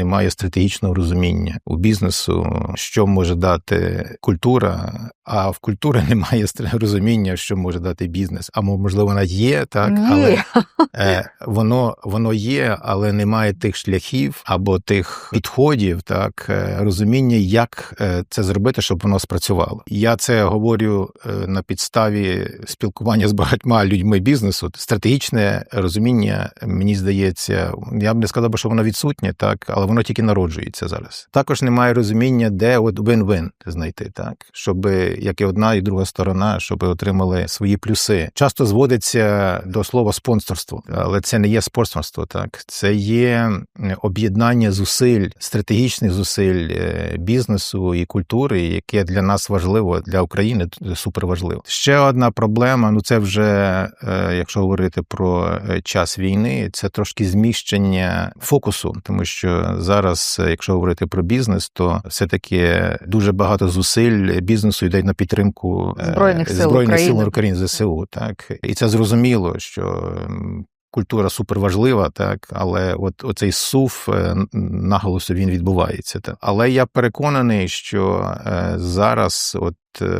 немає стратегічного розуміння у бізнесу, що може дати культура, а в культури немає розуміння, що може дати бізнес. А можливо, вона є, так, Ні. але е, воно, воно є, але немає тих шляхів або тих підходів, так, е, розуміння, як е, це зробити, щоб воно спрацювало. Я це говорю е, на підставі спілкування з багатьма людьми бізнесу. Стратегічне розуміння, мені здається, я б не сказав, що воно відсутнє, так, але воно тільки народжується зараз. Також немає розуміння, де от win-win знайти, так, щоб як і одна, і друга сторона, щоб отримали свої плюси. Часто зводиться до слова спонсорство, але це не є спонсорство, так це є об'єднання зусиль, стратегічних зусиль е, бізнесу і культури, яке для нас важливо для України супер важливо. Ще одна проблема. Ну це вже е, якщо говорити про е, час війни, це трошки зміщення фокусу, тому що зараз, е, якщо говорити про бізнес, то все таки дуже багато зусиль бізнесу йде на підтримку е, Збройних сил збройних сил України. ЗСУ. Так і це зрозуміло, що. Культура суперважлива, так, але от оцей сув е, наголосу він відбувається. Так. Але я переконаний, що зараз от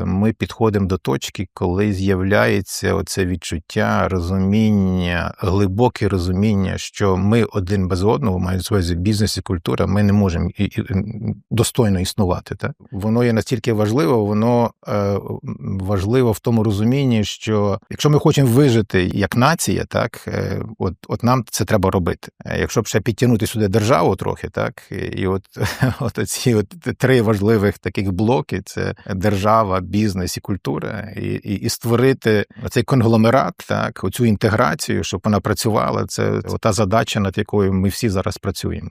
ми підходимо до точки, коли з'являється оце відчуття розуміння, глибоке розуміння, що ми один без одного, маю увазі бізнес і культура, ми не можемо достойно існувати. Так? Воно є настільки важливо, воно е, важливо в тому розумінні, що якщо ми хочемо вижити як нація, так е, от, от нам це треба робити. Е, Якщо б ще підтягнути сюди державу трохи, так і от, от ці от три важливих таких блоки: це держава, бізнес і культура, і, і, і створити цей конгломерат, так, оцю інтеграцію, щоб вона працювала. Це та задача, над якою ми всі зараз працюємо.